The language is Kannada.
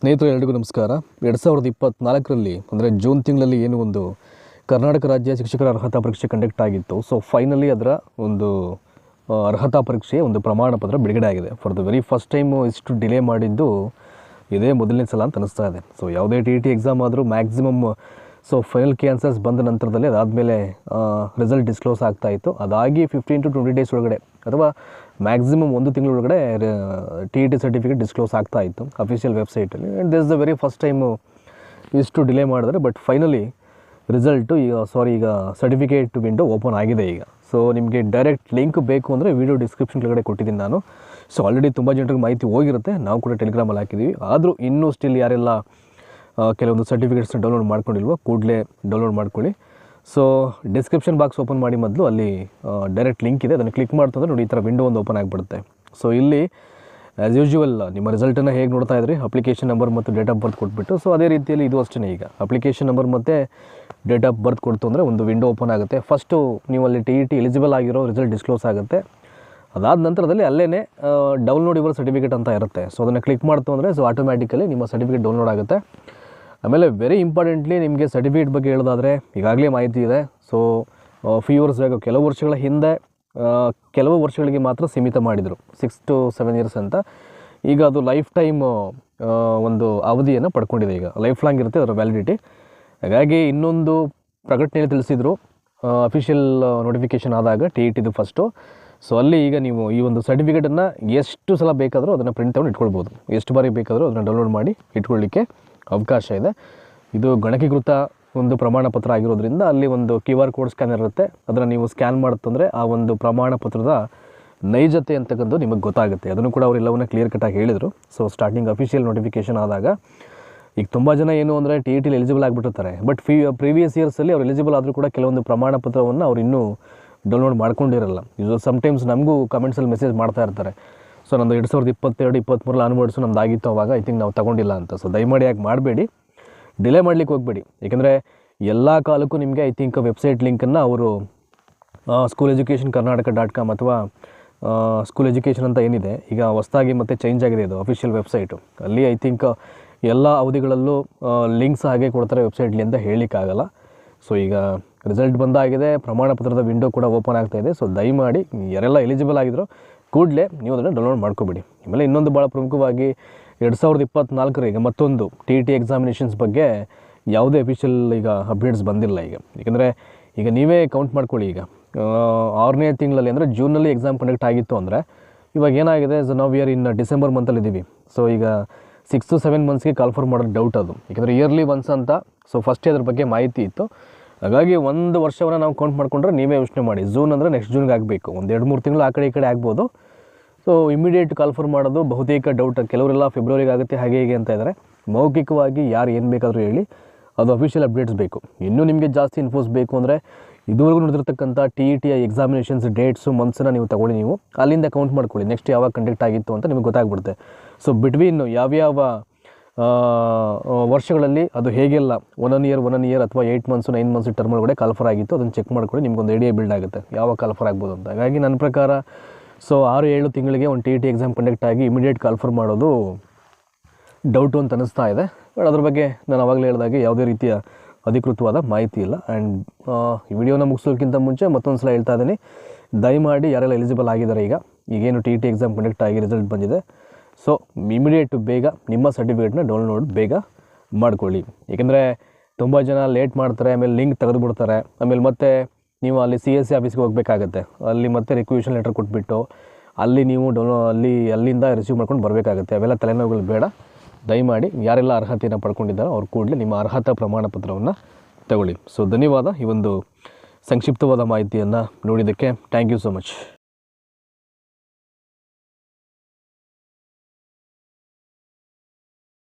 ಸ್ನೇಹಿತರು, ಎಲ್ರಿಗೂ ನಮಸ್ಕಾರ. ಎರಡು ಸಾವಿರದ ಇಪ್ಪತ್ತ್ನಾಲ್ಕರಲ್ಲಿ ಅಂದರೆ ಜೂನ್ ತಿಂಗಳಲ್ಲಿ ಏನು ಒಂದು ಕರ್ನಾಟಕ ರಾಜ್ಯ ಶಿಕ್ಷಕರ ಅರ್ಹತಾ ಪರೀಕ್ಷೆ ಕಂಡಕ್ಟ್ ಆಗಿತ್ತು. ಸೊ ಫೈನಲಿ ಅದರ ಒಂದು ಅರ್ಹತಾ ಪರೀಕ್ಷೆ ಒಂದು ಪ್ರಮಾಣ ಪತ್ರ ಬಿಡುಗಡೆ ಆಗಿದೆ. For the very first time ಇಷ್ಟು ಡಿಲೇ ಮಾಡಿದ್ದು ಇದೇ ಮೊದಲನೇ ಸಲ ಅಂತ ಅನಿಸ್ತಾ ಇದೆ. ಸೊ ಯಾವುದೇ ಟಿ ಟಿ ಎಕ್ಸಾಮ್ ಆದರೂ ಮ್ಯಾಕ್ಸಿಮಮ್ ಸೊ ಫೈನಲ್ ಕೆ ಬಂದ ನಂತರದಲ್ಲಿ ಅದಾದಮೇಲೆ ರಿಸಲ್ಟ್ ಡಿಸ್ಕ್ಲೋಸ್ ಆಗ್ತಾ ಇತ್ತು. ಅದಾಗಿ ಫಿಫ್ಟೀನ್ ಟು ಟ್ವೆಂಟಿ ಡೇಸ್ ಒಳಗಡೆ, ಅಥವಾ ಮ್ಯಾಕ್ಸಿಮಮ್ ಒಂದು ತಿಂಗಳ ಒಳಗಡೆ T E T certificate disclose ಆಗ್ತಾ ಇತ್ತು ಅಫಿಷಿಯಲ್ ವೆಬ್ಸೈಟಲ್ಲಿ and this the very first time ಇಷ್ಟು ಡಿಲೇ ಮಾಡಿದ್ರೆ ಬಟ್ ಫೈನಲಿ ರಿಸಲ್ಟು ಈಗ ಸಾರಿ ಈಗ ಸರ್ಟಿಫಿಕೇಟ್ ವಿಂಡೋ ಓಪನ್ ಆಗಿದೆ ಈಗ. ಸೊ ನಿಮಗೆ ಡೈರೆಕ್ಟ್ ಲಿಂಕ್ ಬೇಕು ಅಂದರೆ ವೀಡಿಯೋ ಡಿಸ್ಕ್ರಿಪ್ಷನ್ ಕೆಳಗಡೆ ಕೊಟ್ಟಿದ್ದೀನಿ ನಾನು. ಸೊ ಆಲ್ರೆಡಿ ತುಂಬ ಜನರಿಗೆ ಮಾಹಿತಿ ಹೋಗಿರುತ್ತೆ. ನಾವು ಕೂಡ ಟೆಲಿಗ್ರಾಮಲ್ಲಿ ಹಾಕಿದ್ದೀವಿ ಆದರೂ ಇನ್ನೂ ಸ್ಟಿಲ್ ಯಾರೆಲ್ಲ ಕೆಲವೊಂದು ಸರ್ಟಿಫಿಕೇಟ್ಸ್ನ ಡೌನ್ಲೋಡ್ ಮಾಡ್ಕೊಂಡಿಲ್ವೋ, ಕೂಡಲೇ ಡೌನ್ಲೋಡ್ ಮಾಡ್ಕೊಳ್ಳಿ. ಸೊ ಡಿಸ್ಕ್ರಿಪ್ಷನ್ ಬಾಕ್ಸ್ ಓಪನ್ ಮಾಡಿ ಮೊದಲು ಅಲ್ಲಿ ಡೈರೆಕ್ಟ್ ಲಿಂಕ್ ಇದೆ. ಅದನ್ನು ಕ್ಲಿಕ್ ಮಾಡ್ತಂದ್ರೆ ನೋಡಿ ಈ ಥರ ವಿಂಡೋ ಒಂದು ಓಪನ್ ಆಗಿಬಿಡುತ್ತೆ. ಸೊ ಇಲ್ಲಿ ಆ್ಯಸ್ ಯೂಶುವಲ್ ನಿಮ್ಮ ರಿಸಲ್ಟನ್ನು ಹೇಗೆ ನೋಡ್ತಾ ಇದ್ರಿ? ಅಪ್ಲಿಕೇಶನ್ ನಂಬರ್ ಮತ್ತು ಡೇಟ್ ಆಫ್ ಬರ್ತ್ ಕೊಟ್ಬಿಟ್ಟು. ಸೊ ಅದೇ ರೀತಿಯಲ್ಲಿ ಇದು ಅಷ್ಟೇ ಈಗ. ಅಪ್ಲಿಕೇಶನ್ ನಂಬರ್ ಮತ್ತು ಡೇಟ್ ಆಫ್ ಬರ್ತ್ ಕೊಡ್ತು ಅಂದರೆ ಒಂದು ವಿಂಡೋ ಓಪನ್ ಆಗುತ್ತೆ. ಫಸ್ಟು ನೀವು ಅಲ್ಲಿ ಟಿ ಇ ಟಿ ಎಲಿಜಿಬಲ್ ಆಗಿರೋ ರಿಸಲ್ಟ್ ಡಿಸ್ಕ್ಲೋಸ್ ಆಗುತ್ತೆ. ಅದಾದ ನಂತರದಲ್ಲಿ ಅಲ್ಲೇ ಡೌನ್ಲೋಡ್ ಯುವರ್ ಸರ್ಟಿಫಿಕೇಟ್ ಅಂತ ಇರುತ್ತೆ. ಸೊ ಅದನ್ನು ಕ್ಲಿಕ್ ಮಾಡ್ತು ಅಂದರೆ ಸೊ ಆಟೋಮ್ಯಾಟಿಕಲಿ ನಿಮ್ಮ ಸರ್ಟಿಫಿಕೇಟ್ ಡೌನ್ಲೋಡ್ ಆಗುತ್ತೆ. ಆಮೇಲೆ ವೆರಿ ಇಂಪಾರ್ಟೆಂಟ್ಲಿ ನಿಮಗೆ ಸರ್ಟಿಫಿಕೇಟ್ ಬಗ್ಗೆ ಹೇಳೋದಾದರೆ ಈಗಾಗಲೇ ಮಾಹಿತಿ ಇದೆ. ಸೊ ಫ್ಯೂ ಆಗ ಕೆಲವು ವರ್ಷಗಳ ಹಿಂದೆ ಕೆಲವು ವರ್ಷಗಳಿಗೆ ಮಾತ್ರ ಸೀಮಿತ ಮಾಡಿದರು ಸಿಕ್ಸ್ ಟು ಸೆವೆನ್ ಇಯರ್ಸ್ ಅಂತ. ಈಗ ಅದು ಲೈಫ್ ಟೈಮ್ ಒಂದು ಅವಧಿಯನ್ನು ಪಡ್ಕೊಂಡಿದೆ ಈಗ. ಲೈಫ್ ಲಾಂಗ್ ಇರುತ್ತೆ ಅದರ ವ್ಯಾಲಿಡಿಟಿ ಹಾಗಾಗಿ ಇನ್ನೊಂದು ಪ್ರಕಟಣೆಯಲ್ಲಿ ತಿಳಿಸಿದರು ಅಫಿಷಿಯಲ್ ನೋಟಿಫಿಕೇಷನ್ ಆದಾಗ ಟಿ ಇ ಟಿದು ಫಸ್ಟು ಸೊ ಅಲ್ಲಿ ಈಗ ನೀವು ಈ ಒಂದು ಸರ್ಟಿಫಿಕೇಟನ್ನು ಎಷ್ಟು ಸಲ ಬೇಕಾದರೂ ಅದನ್ನು ಪ್ರಿಂಟ್ ತಗೊಂಡು ಇಟ್ಕೊಳ್ಬೋದು. ಎಷ್ಟು ಬಾರಿ ಬೇಕಾದರೂ ಅದನ್ನು ಡೌನ್ಲೋಡ್ ಮಾಡಿ ಇಟ್ಕೊಳ್ಳಿಕ್ಕೆ ಅವಕಾಶ ಇದೆ. ಇದು ಗಣಕೀಕೃತ ಒಂದು ಪ್ರಮಾಣ ಪತ್ರ ಆಗಿರೋದ್ರಿಂದ ಅಲ್ಲಿ ಒಂದು ಕ್ಯೂ ಆರ್ ಕೋಡ್ ಸ್ಕ್ಯಾನ್ ಇರುತ್ತೆ. ಅದನ್ನು ನೀವು ಸ್ಕ್ಯಾನ್ ಮಾಡುತ್ತಂದರೆ ಆ ಒಂದು ಪ್ರಮಾಣ ಪತ್ರದ ನೈಜತೆ ಅಂತಕ್ಕಂಥದ್ದು ನಿಮಗೆ ಗೊತ್ತಾಗುತ್ತೆ. ಅದನ್ನು ಕೂಡ ಅವರೆಲ್ಲವನ್ನ ಕ್ಲಿಯರ್ ಕಟ್ಟಾಗಿ ಹೇಳಿದರು. ಸೊ ಸ್ಟಾರ್ಟಿಂಗ್ ಅಫಿಷಿಯಲ್ ನೋಟಿಫಿಕೇಷನ್ ಆದಾಗ ಈಗ ತುಂಬ ಜನ ಏನು ಅಂದರೆ ಟಿ ಇ ಟಿಲಿ ಎಲಿಜಿಬಲ್ ಆಗಿಬಿಟ್ಟಿರ್ತಾರೆ. ಬಟ್ ಫಿ ಪ್ರೀವಿಯಸ್ ಇಯರ್ಸಲ್ಲಿ ಅವ್ರು ಎಲಿಜಿಬಲ್ ಆದರೂ ಕೂಡ ಕೆಲವೊಂದು ಪ್ರಮಾಣ ಪತ್ರವನ್ನು ಅವ್ರು ಇನ್ನೂ ಡೌನ್ಲೋಡ್ ಮಾಡ್ಕೊಂಡಿರಲ್ಲ. ಇದು ಸಮ್ಟೈಮ್ಸ್ ನಮಗೂ ಕಮೆಂಟ್ಸಲ್ಲಿ ಮೆಸೇಜ್ ಮಾಡ್ತಾ ಇರ್ತಾರೆ. ಸೊ ನಂದು ಎರಡು ಸಾವಿರದ ಇಪ್ಪತ್ತೆರಡು ಇಪ್ಪತ್ತ್ಮೂರಲ್ಲಿ ಆನ್ವರ್ಡ್ಸು ನಮ್ದು ಆಗಿತ್ತು ಅವಾಗ ಐ ಥಿಂಕ್ ನಾವು ತಗೊಂಡಿಲ್ಲ ಅಂತ. ಸೊ ದಯಮಾಡಿ ಯಾಕೆ ಮಾಡಬೇಡಿ. ಡಿಲೇ ಮಾಡಲಿಕ್ಕೆ ಹೋಗಬೇಡಿ. ಏಕೆಂದರೆ ಎಲ್ಲ ಕಾಲಕ್ಕೂ ನಿಮಗೆ ಐ ಥಿಂಕ್ ವೆಬ್ಸೈಟ್ ಲಿಂಕನ್ನು ಅವರು school education Karnataka dot com ಅಥವಾ ಸ್ಕೂಲ್ ಎಜುಕೇಷನ್ ಅಂತ ಏನಿದೆ, ಈಗ ಹೊಸದಾಗಿ ಮತ್ತೆ ಚೇಂಜ್ ಆಗಿದೆ ಇದು ಅಫಿಷಿಯಲ್ ವೆಬ್ಸೈಟು ಅಲ್ಲಿ ಐ ಥಿಂಕ್ ಎಲ್ಲ ಅವಧಿಗಳಲ್ಲೂ ಲಿಂಕ್ಸ್ ಹಾಗೆ ಕೊಡ್ತಾರೆ ವೆಬ್ಸೈಟ್ಲಿ ಅಂತ ಹೇಳಲಿಕ್ಕಾಗಲ್ಲ ಸೊ ಈಗ ರಿಸಲ್ಟ್ ಬಂದಾಗಿದೆ ಪ್ರಮಾಣ ಪತ್ರದ ವಿಂಡೋ ಕೂಡ ಓಪನ್ ಆಗ್ತಾಯಿದೆ ಸೊ ದಯಮಾಡಿ, ಯಾರೆಲ್ಲ ಎಲಿಜಿಬಲ್ ಆಗಿದ್ರೋ ಕೂಡಲೇ ನೀವು ಅದನ್ನು ಡೌನ್ಲೋಡ್ ಮಾಡ್ಕೊಬಿಡಿ. ಆಮೇಲೆ ಇನ್ನೊಂದು ಭಾಳ ಪ್ರಮುಖವಾಗಿ ಎರಡು ಸಾವಿರದ ಇಪ್ಪತ್ತ್ನಾಲ್ಕರಿಗೆ ಮತ್ತೊಂದು ಟಿ ಟಿ ಎಕ್ಸಾಮಿನೇಷನ್ಸ್ ಬಗ್ಗೆ ಯಾವುದೇ ಅಫಿಷಿಯಲ್ ಈಗ ಅಪ್ಡೇಟ್ಸ್ ಬಂದಿಲ್ಲ ಈಗ. ಏಕೆಂದರೆ ಈಗ ನೀವೇ ಕೌಂಟ್ ಮಾಡ್ಕೊಳ್ಳಿ ಈಗ. ಆರನೇ ತಿಂಗಳಲ್ಲಿ ಅಂದರೆ ಜೂನಲ್ಲಿ ಎಕ್ಸಾಮ್ ಕಂಡಕ್ಟ್ ಆಗಿತ್ತು ಅಂದರೆ ಇವಾಗ ಏನಾಗಿದೆ? ಸೊ ನಾವು ಇಯರ್ ಇನ್ ಡಿಸೆಂಬರ್ ಮಂತಲ್ಲಿ ಇದ್ದೀವಿ ಸೊ ಈಗ ಸಿಕ್ಸ್ ಟು ಸೆವೆನ್ ಮಂತ್ಸ್ಗೆ ಕಾಲ್ಫರ್ ಮಾಡೋದು ಡೌಟ್ ಅದು. ಯಾಕಂದರೆ ಇಯರ್ಲಿ ಒನ್ಸ್ ಅಂತ ಸೊ ಫಸ್ಟೇ ಅದ್ರ ಬಗ್ಗೆ ಮಾಹಿತಿ ಇತ್ತು. ಹಾಗಾಗಿ ಒಂದು ವರ್ಷವನ್ನು ನಾವು ಕೌಂಟ್ ಮಾಡಿಕೊಂಡ್ರೆ ನೀವೇ ಯೋಚನೆ ಮಾಡಿ. ಜೂನ್ ಅಂದರೆ ನೆಕ್ಸ್ಟ್ ಜೂನ್ಗೆ ಆಗಬೇಕು. ಒಂದು ಎರಡು ಮೂರು ತಿಂಗಳು ಆ ಕಡೆ ಈ ಕಡೆ ಆಗ್ಬೋದು. ಸೊ ಇಮಿಡಿಯೇಟ್ ಕಾಲ್ಫರ್ ಮಾಡೋದು ಬಹುತೇಕ ಡೌಟ್ ಕೆಲವರೆಲ್ಲ ಫೆಬ್ರವರಿಗೆ ಆಗುತ್ತೆ ಹಾಗೆ ಹೀಗೆ ಅಂತ ಇದ್ದಾರೆ ಮೌಖಿಕವಾಗಿ ಯಾರು ಏನು ಬೇಕಾದರೂ ಹೇಳಿ, ಅದು ಅಫಿಷಿಯಲ್ ಅಪ್ಡೇಟ್ಸ್ ಬೇಕು. ಇನ್ನೂ ನಿಮಗೆ ಜಾಸ್ತಿ ಇನ್ಫೋಸ್ ಬೇಕು ಅಂದರೆ ಇದುವರೆಗೂ ನಡೆದಿರ್ತಕ್ಕಂಥ ಟಿ ಇ ಎಕ್ಸಾಮಿನೇಷನ್ಸ್ ಡೇಟ್ಸು ಮಂತ್ಸನ್ನ ನೀವು ತಗೊಳ್ಳಿ ನೀವು. ಅಲ್ಲಿಂದ ಕೌಂಟ್ ಮಾಡ್ಕೊಳ್ಳಿ. ನೆಕ್ಸ್ಟ್ ಯಾವಾಗ ಕಂಡಕ್ಟ್ ಆಗಿತ್ತು ಅಂತ ನಿಮಗೆ ಗೊತ್ತಾಗ್ಬಿಡುತ್ತೆ. ಸೊ ಬಿಟ್ವೀನ್ ಯಾವ್ಯಾವ ವರ್ಷಗಳಲ್ಲಿ ಅದು ಹೇಗೆಲ್ಲ one one year one one year ಅಥವಾ eight months nine months term ಒಳಗಡೆ ಕಾಲ್ಫರ್ ಆಗಿತ್ತು, ಅದನ್ನು ಚೆಕ್ ಮಾಡ್ಕೊಂಡು ನಿಮ್ಗೊಂದು ಐಡಿಯಾ ಬಿಲ್ಡ್ ಆಗುತ್ತೆ, ಯಾವ ಕಾಲ್ಫರ್ ಆಗ್ಬೋದು ಅಂತ. ಹಾಗಾಗಿ ನನ್ನ ಪ್ರಕಾರ ಸೊ ಆರು, ಏಳು ತಿಂಗಳಿಗೆ ಒಂದು T E T exam conduct ಆಗಿ ಇಮಿಡಿಯೇಟ್ ಕಾಲ್ಫರ್ ಮಾಡೋದು ಡೌಟು ಅಂತ ಅನಿಸ್ತಾ ಇದೆ. ಬಟ್ ಅದ್ರ ಬಗ್ಗೆ ನಾನು ಆವಾಗಲೇ ಹೇಳಿದಾಗೆ ಯಾವುದೇ ರೀತಿಯ ಅಧಿಕೃತವಾದ ಮಾಹಿತಿ ಇಲ್ಲ. ಆ್ಯಂಡ್ ಈ ವಿಡಿಯೋನ ಮುಗಿಸೋಕ್ಕಿಂತ ಮುಂಚೆ ಮತ್ತೊಂದು ಸಲ ಹೇಳ್ತಾ ಇದ್ದೀನಿ. ದಯಮಾಡಿ ಯಾರೆಲ್ಲ ಎಲಿಜಿಬಲ್ ಆಗಿದ್ದಾರೆ ಈಗ, ಈಗೇನು T E T exam conduct ಆಗಿ ರಿಸಲ್ಟ್ ಬಂದಿದೆ ಸೊ ಇಮಿಡಿಯೇಟ್ ಬೇಗ ನಿಮ್ಮ ಸರ್ಟಿಫಿಕೇಟ್ನ ಡೌನ್ಲೋಡ್ ಬೇಗ ಮಾಡ್ಕೊಳ್ಳಿ. ಏಕೆಂದರೆ ತುಂಬ ಜನ ಲೇಟ್ ಮಾಡ್ತಾರೆ, ಆಮೇಲೆ ಲಿಂಕ್ ತೆಗೆದುಬಿಡ್ತಾರೆ, ಆಮೇಲೆ ಮತ್ತೆ ನೀವು ಅಲ್ಲಿ ಸಿ ಎಸ್ ಸಿ ಆಫೀಸ್ಗೆ ಹೋಗಬೇಕಾಗತ್ತೆ. ಅಲ್ಲಿ ಮತ್ತೆ ರಿಕ್ವೆಷನ್ ಲೆಟರ್ ಕೊಟ್ಬಿಟ್ಟು ಅಲ್ಲಿ ನೀವು ಡೌನ್ಲೋ ಅಲ್ಲಿ, ಅಲ್ಲಿಂದ ರಿಸೀವ್ ಮಾಡ್ಕೊಂಡು ಬರಬೇಕಾಗುತ್ತೆ. ಅವೆಲ್ಲ ತಲೆನೋವುಗಳು ಬೇಡ. ದಯಮಾಡಿ ಯಾರೆಲ್ಲ ಅರ್ಹತೆಯನ್ನು ಪಡ್ಕೊಂಡಿದ್ದಾರೋ ಅವ್ರು ಕೂಡಲೇ ನಿಮ್ಮ ಅರ್ಹತಾ ಪ್ರಮಾಣ ಪತ್ರವನ್ನು ತಗೊಳ್ಳಿ. ಸೊ ಧನ್ಯವಾದ. ಈ ಒಂದು ಸಂಕ್ಷಿಪ್ತವಾದ ಮಾಹಿತಿಯನ್ನು ನೋಡಿದ್ದಕ್ಕೆ ಥ್ಯಾಂಕ್ ಯು ಸೊ ಮಚ್